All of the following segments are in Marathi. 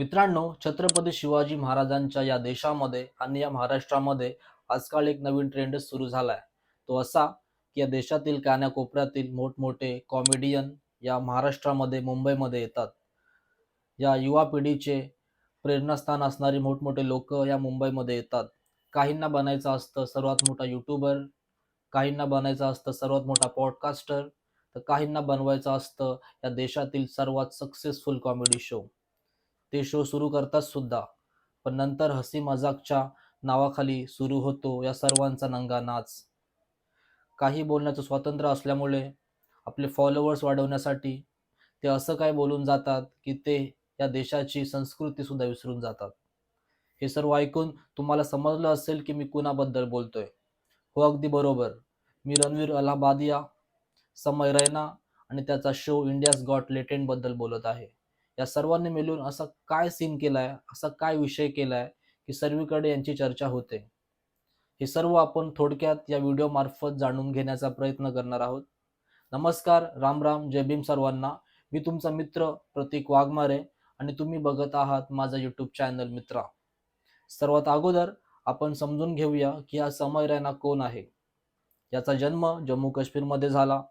मित्रांनो छत्रपती शिवाजी महाराजांच्या या देशामध्ये आणि या महाराष्ट्रामध्ये आजकाल एक नवीन ट्रेंड सुरू झालाय. तो असा की या देशातील कानाकोपऱ्यातील मोठमोठे कॉमेडियन या महाराष्ट्रामध्ये मुंबईमध्ये येतात. या युवा पिढीचे प्रेरणास्थान असणारी मोठमोठे लोक या मुंबईमध्ये येतात. काहींना बनायचं असतं सर्वात मोठा युट्यूबर काहींना बनायचं असतं सर्वात मोठा पॉडकास्टर तर काहींना बनवायचं असतं या देशातील सर्वात सक्सेसफुल कॉमेडी शो ते शो सुरू करतात सुद्धा. पण नंतर हसी मजाकच्या नावाखाली सुरू होतो या सर्वांचा नंगा नाच. काही बोलण्याचं स्वातंत्र्य असल्यामुळे आपले फॉलोअर्स वाढवण्यासाठी ते असं काय बोलून जातात की ते या देशाची संस्कृती सुद्धा विसरून जातात. हे सर्व ऐकून तुम्हाला समजलं असेल की मी कुणाबद्दल बोलतोय. हो अगदी बरोबर. मी रणवीर अलाहाबादिया समय रैना आणि त्याचा शो इंडियाज गॉट लेटेंटबद्दल बोलत आहे. या सर्वांनी मिळून असा काय सीन केलाय? असा काय विषय केलाय? की सर्वीकडे यांची चर्चा होते. हे सर्व आपण थोडक्यात या व्हिडिओ मार्फत जाणून घेण्याचा प्रयत्न करणार आहोत. नमस्कार राम राम जय भीम सर्वांना. मी तुमचा मित्र प्रतीक वाघमारे आणि तुम्ही बघत आहात माझा युट्यूब चॅनल मित्रा. सर्वात अगोदर आपण समजून घेऊया की हा समय रैना कोण आहे? याचा जन्म जम्मू काश्मीरमध्ये झाला.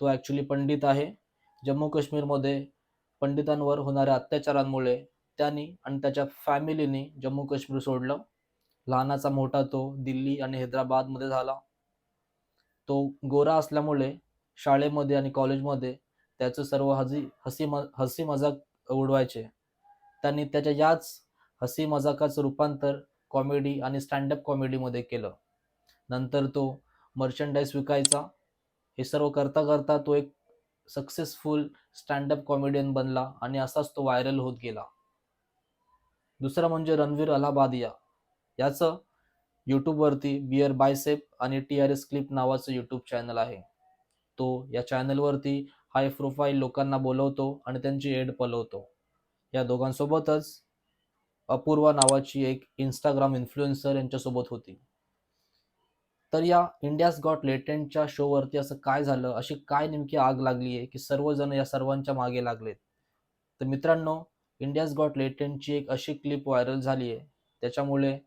तो ॲक्च्युली पंडित आहे. जम्मू काश्मीरमध्ये पंडितांवर होणाऱ्या अत्याचारांमुळे त्यांनी आणि त्याच्या फॅमिलीने जम्मू काश्मीर सोडलं. लहानाचा मोठा तो दिल्ली आणि हैदराबादमध्ये झाला. तो गोरा असल्यामुळे शाळेमध्ये आणि कॉलेजमध्ये त्याचं सर्व हसी हसी म हसी मजाक उडवायचे. त्यांनी त्याच्या याच हसी मजाकाचं रूपांतर कॉमेडी आणि स्टँडअप कॉमेडीमध्ये केलं. नंतर तो मर्चंडाईज विकायचा. हे सर्व करता करता तो एक सक्सेसफुल स्टँडअप कॉमेडियन बनला आणि असाच तो व्हायरल होत गेला. दुसरा म्हणजे रणवीर अलाहाबादिया याचं यूट्यूबवरती बिअर बायसेप आणि टी आर एस क्लिप नावाचं यूट्यूब चॅनल आहे. तो या चॅनलवरती हाय प्रोफाईल लोकांना बोलवतो आणि त्यांची एड पलवतो. या दोघांसोबतच अपूर्वा नावाची एक इंस्टाग्राम इन्फ्लुएन्सर यांच्यासोबत होती. तर या इंडियाज गॉट लेटेंटच्या शोवरती असं काय झालं? अशी काय नेमकी आग लागली आहे की सर्वजण या सर्वांच्या मागे लागलेत? तर मित्रांनो इंडियाज गॉट लेटेंटची एक अशी क्लिप व्हायरल झाली आहे. त्याच्यामुळे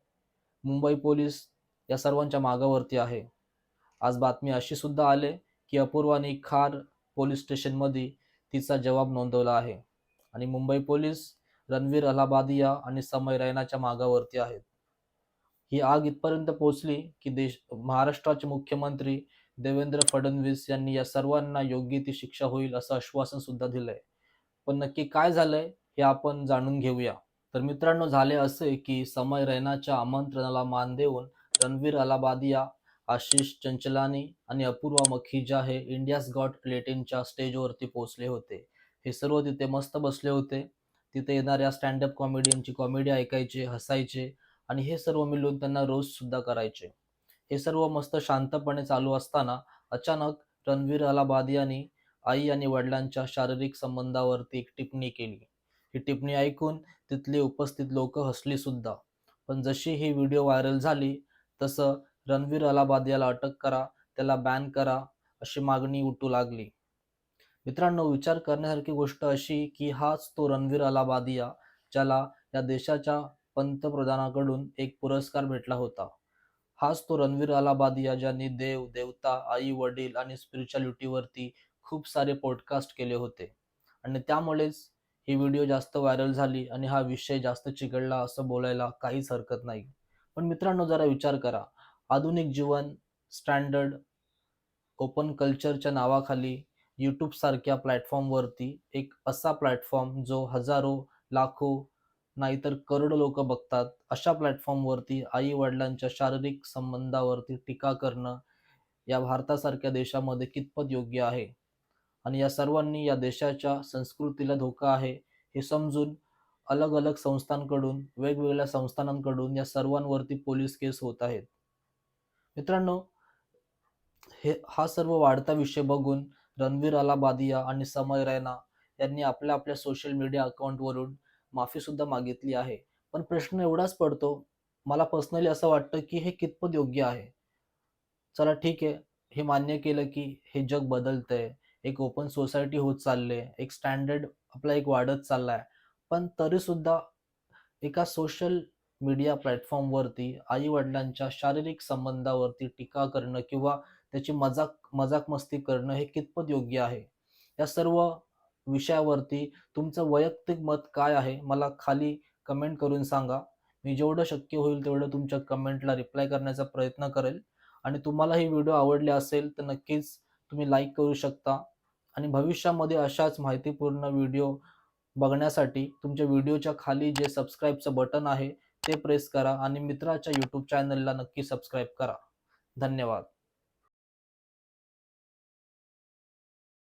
मुंबई पोलीस या सर्वांच्या मागावरती आहे. आज बातमी अशी सुद्धा आले की अपूर्वाने खार पोलीस स्टेशनमध्ये तिचा जबाब नोंदवला आहे. आणि मुंबई पोलीस रणवीर अलाहाबादिया आणि समय रैनाच्या मागावरती आहेत. ही आग इथपर्यंत पोहोचली की देश महाराष्ट्राचे मुख्यमंत्री देवेंद्र फडणवीस यांनी या सर्वांना योग्य ती शिक्षा होईल असं आश्वासन सुद्धा दिलंय. पण नक्की काय झालंय हे आपण जाणून घेऊया. तर मित्रांनो झाले असे की समय रैनाच्या आमंत्रणाला मान देऊन रणवीर अलाबादिया आशिष चंचलानी आणि अपूर्वा मखीजा हे इंडियाज गॉट लेटिनच्या स्टेजवरती पोहोचले होते. हे सर्व तिथे मस्त बसले होते. तिथे येणाऱ्या स्टँडअप कॉमेडियनची कॉमेडी ऐकायचे हसायचे आणि हे सर्व मिळून त्यांना रोज सुद्धा करायचे. हे सर्व मस्त शांतपणे चालू असताना अचानक रणवीर अलाहाबादियानी आई आणि वडिलांच्या शारीरिक संबंधावरती एक टिप्पणी केली. ही टिप्पणी ऐकून तिथले उपस्थित लोक हसली सुद्धा. पण जशी ही व्हिडिओ व्हायरल झाली तसं रणवीर अलाहाबादियाला अटक करा त्याला बॅन करा अशी मागणी उठू लागली. मित्रांनो विचार करण्यासारखी गोष्ट अशी की हाच तो रणवीर अलाबादिया ज्याला या देशाच्या पंतप्रधानाकडून एक पुरस्कार भेटला होता. हाच तो रणवीर अलाबादिया ज्यांनी देव देवता आई वडील आणि स्पिरिच्युअलिटीवरती खूप सारे पॉडकास्ट केले होते. आणि त्यामुळेच ही व्हिडिओ जास्त व्हायरल झाली आणि हा विषय जास्त चिघळला असं बोलायला काहीच हरकत नाही. पण मित्रांनो जरा विचार करा. आधुनिक जीवन स्टँडर्ड ओपन कल्चरच्या नावाखाली यूट्यूबसारख्या प्लॅटफॉर्मवरती एक असा प्लॅटफॉर्म जो हजारो लाखो नाहीतर करोडो लोक बघतात. अशा प्लॅटफॉर्मवरती आई वडिलांच्या शारीरिक संबंधावरती टीका करणं या भारतासारख्या देशामध्ये कितपत योग्य आहे? आणि या सर्वांनी या देशाच्या संस्कृतीला धोका आहे हे समजून अलग अलग संस्थांकडून वेगवेगळ्या संस्थानांकडून या सर्वांवरती पोलीस केस होत आहेत. मित्रांनो हे हा सर्व वाढता विषय बघून रणवीर अलाबादिया आणि समय रैना यांनी आपल्या आपल्या सोशल मीडिया अकाउंटवरून माफी सुद्धा मागितली आहे. पण प्रश्न एवढाच पडतो मला पर्सनली असं वाटतं की हे कितपत योग्य आहे? चला ठीक आहे हे मान्य केलं की हे जग बदलतंय एक ओपन सोसायटी होत चालले एक स्टँडर्ड आपला एक वाढत चाललाय. पण तरी सुद्धा एका सोशल मीडिया प्लॅटफॉर्मवरती आई वडिलांच्या शारीरिक संबंधावरती टीका करणं किंवा त्याची मजाक मजाक मस्ती करणं हे कितपत योग्य आहे? या सर्व विषयावरती तुमचं वैयक्तिक मत काय आहे मला खाली कमेंट करून सांगा. मी जेवढं शक्य होईल तेवढं तुमच्या कमेंटला रिप्लाय करण्याचा प्रयत्न करेल. आणि तुम्हाला ही व्हिडिओ आवडली असेल तर नक्कीच तुम्ही लाईक करू शकता. आणि भविष्यामध्ये अशाच माहितीपूर्ण व्हिडिओ बघण्यासाठी तुमच्या व्हिडिओच्या खाली जे सबस्क्राईबचं बटन आहे ते प्रेस करा. आणि मित्राच्या यूट्यूब चॅनलला नक्की सबस्क्राईब करा. धन्यवाद.